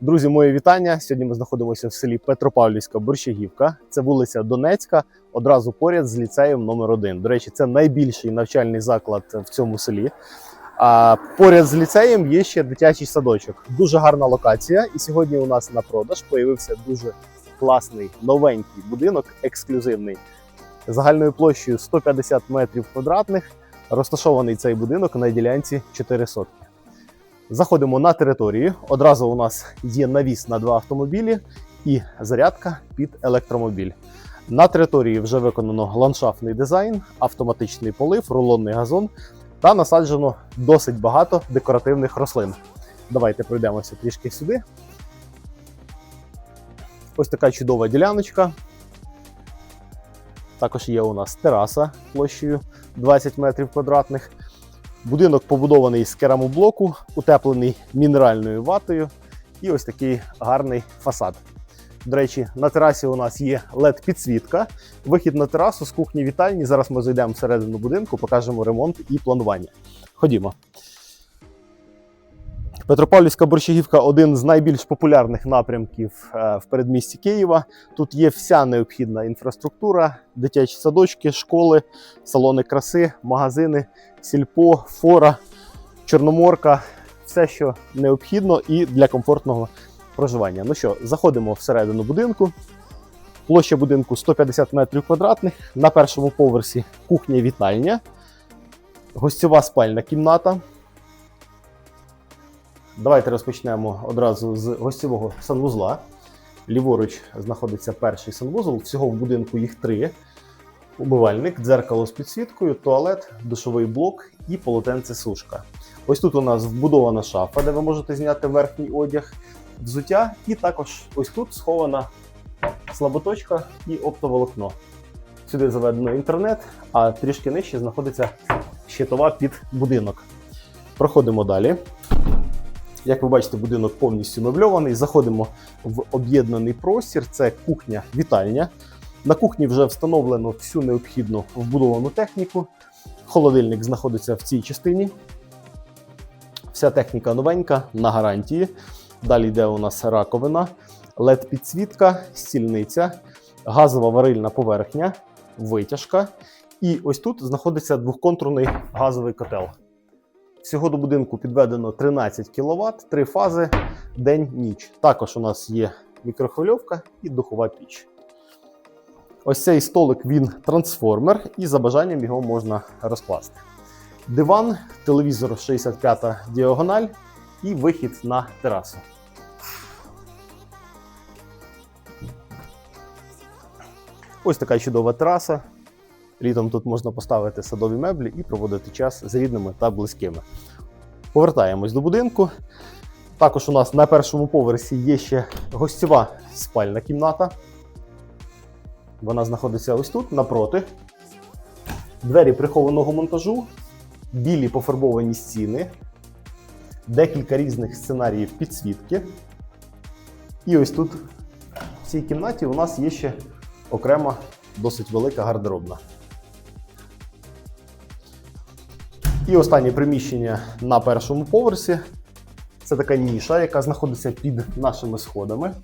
Друзі, мої вітання. Сьогодні ми знаходимося в селі Петропавлівська Борщагівка. Це вулиця Донецька, одразу поряд з ліцеєм номер 1 До речі, це найбільший навчальний заклад в цьому селі. А поряд з ліцеєм є ще дитячий садочок. Дуже гарна локація. І сьогодні у нас на продаж появився дуже класний новенький будинок, ексклюзивний, загальною площею 150 метрів квадратних. Розташований цей будинок на ділянці 4 сотки. Заходимо на територію. Одразу у нас є навіс на два автомобілі і зарядка під електромобіль. На території вже виконано ландшафтний дизайн, автоматичний полив, рулонний газон та насаджено досить багато декоративних рослин. Давайте пройдемося трішки сюди. Ось така чудова діляночка. Також є у нас тераса площею 20 метрів квадратних. Будинок побудований з керамоблоку, утеплений мінеральною ватою, і ось такий гарний фасад. До речі, на терасі у нас є led підсвітка Вихід на терасу з кухні вітальні. Зараз ми зайдемо всередину будинку, покажемо ремонт і планування. Ходімо. Петропавлівська борщагівка один з найбільш популярних напрямків е, в передмісті Києва. Тут є вся необхідна інфраструктура, дитячі садочки, школи, салони краси, магазини, сільпо, фора, чорноморка, все, що необхідно і для комфортного проживання. Ну що, заходимо всередину будинку. Площа будинку 150 метрів квадратних. На першому поверсі кухня-вітальня, гостьова спальна кімната. Давайте розпочнемо одразу з гостєвого санвузла. Ліворуч знаходиться перший санвузол. Всього в будинку їх три: умивальник, дзеркало з підсвіткою, туалет, душовий блок і полотенце-сушка. Ось тут у нас вбудована шафа, де ви можете зняти верхній одяг, взуття, і також ось тут схована слаботочка і оптоволокно. Сюди заведено інтернет, а трішки нижче знаходиться щитова під будинок. Проходимо далі. Як ви бачите, будинок повністю мебльований. Заходимо в об'єднаний простір. Це кухня-вітальня. На кухні вже встановлено всю необхідну вбудовану техніку. Холодильник знаходиться в цій частині. Вся техніка новенька на гарантії. Далі йде у нас раковина, LED-підсвітка, стільниця, газова варильна поверхня, витяжка. І ось тут знаходиться двохконтурний газовий котел. Всього до будинку підведено 13 кВт, три фази, день-ніч. Також у нас є мікрохвильовка і духова піч. Ось цей столик він трансформер, і за бажанням його можна розкласти. Диван, телевізор 65-та діагональ і вихід на терасу. Ось така чудова тераса. Літом тут можна поставити садові меблі і проводити час з рідними та близькими. Повертаємось до будинку. Також у нас на першому поверсі є ще гостьова спальна кімната. Вона знаходиться ось тут, напроти. Двері прихованого монтажу, білі пофарбовані стіни, декілька різних сценаріїв підсвітки. І ось тут, в цій кімнаті, у нас є ще окрема досить велика гардеробна. І останнє приміщення на першому поверсі це така ніша, яка знаходиться під нашими сходами.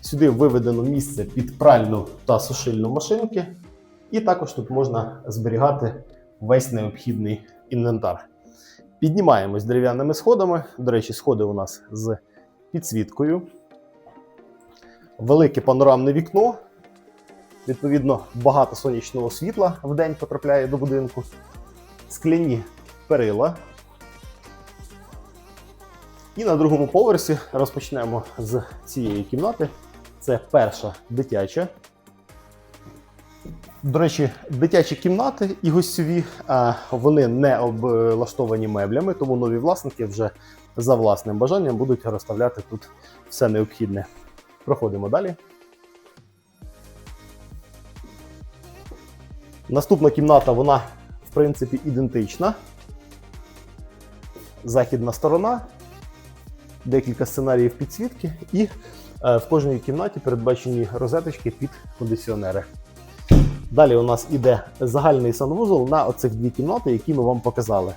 Сюди виведено місце під пральну та сушильну машинки, і також тут можна зберігати весь необхідний інвентар. Піднімаємось дерев'яними сходами. До речі, сходи у нас з підсвіткою. Велике панорамне вікно. Відповідно, багато сонячного світла в день потрапляє до будинку. Скляні перила. І на другому поверсі розпочнемо з цієї кімнати. Це перша дитяча. До речі, дитячі кімнати і гостьові вони не облаштовані меблями, тому нові власники вже за власним бажанням будуть розставляти тут все необхідне. Проходимо далі. Наступна кімната, вона, в принципі, ідентична. Західна сторона, декілька сценаріїв підсвітки, і е, в кожній кімнаті передбачені розеточки під кондиціонери. Далі у нас іде загальний санвузол на оцих дві кімнати, які ми вам показали.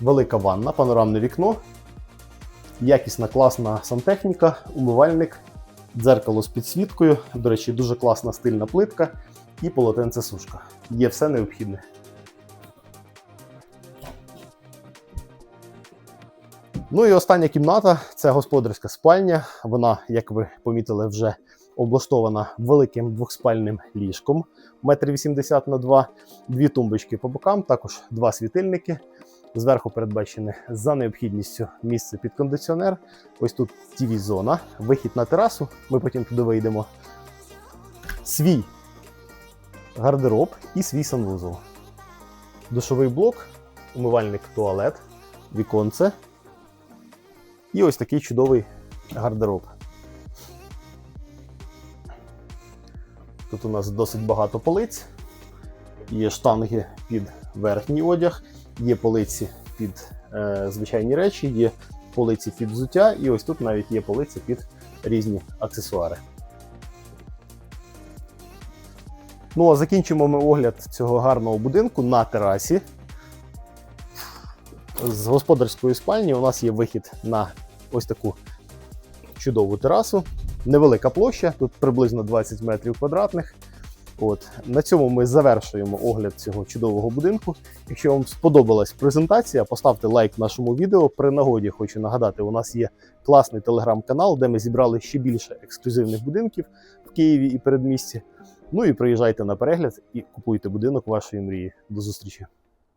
Велика ванна, панорамне вікно, Якісна, класна сантехніка, умивальник, дзеркало з підсвіткою. До речі, дуже класна стильна плитка і полотенце сушка. Є все необхідне. Ну і остання кімната це господарська спальня. Вона, як ви помітили, вже облаштована великим двохспальним ліжком 1,80 на 2, дві тумбочки по бокам, також два світильники. Зверху передбачене за необхідністю місце під кондиціонер. Ось тут tv зона вихід на терасу. Ми потім туди вийдемо. Свій гардероб і свій санвузол. Душовий блок, умивальник, туалет, віконце. І ось такий чудовий гардероб. Тут у нас досить багато полиць. Є штанги під верхній одяг, є полиці під е, звичайні речі, є полиці під взуття, і ось тут навіть є полиці під різні аксесуари. Ну а закінчимо ми огляд цього гарного будинку на терасі. З господарської спальні у нас є вихід на ось таку чудову терасу. Невелика площа, тут приблизно 20 метрів квадратних. От на цьому ми завершуємо огляд цього чудового будинку. Якщо вам сподобалась презентація, поставте лайк нашому відео. При нагоді хочу нагадати, у нас є класний телеграм-канал, де ми зібрали ще більше ексклюзивних будинків в Києві і передмісті. Ну і приїжджайте на перегляд і купуйте будинок вашої мрії. До зустрічі!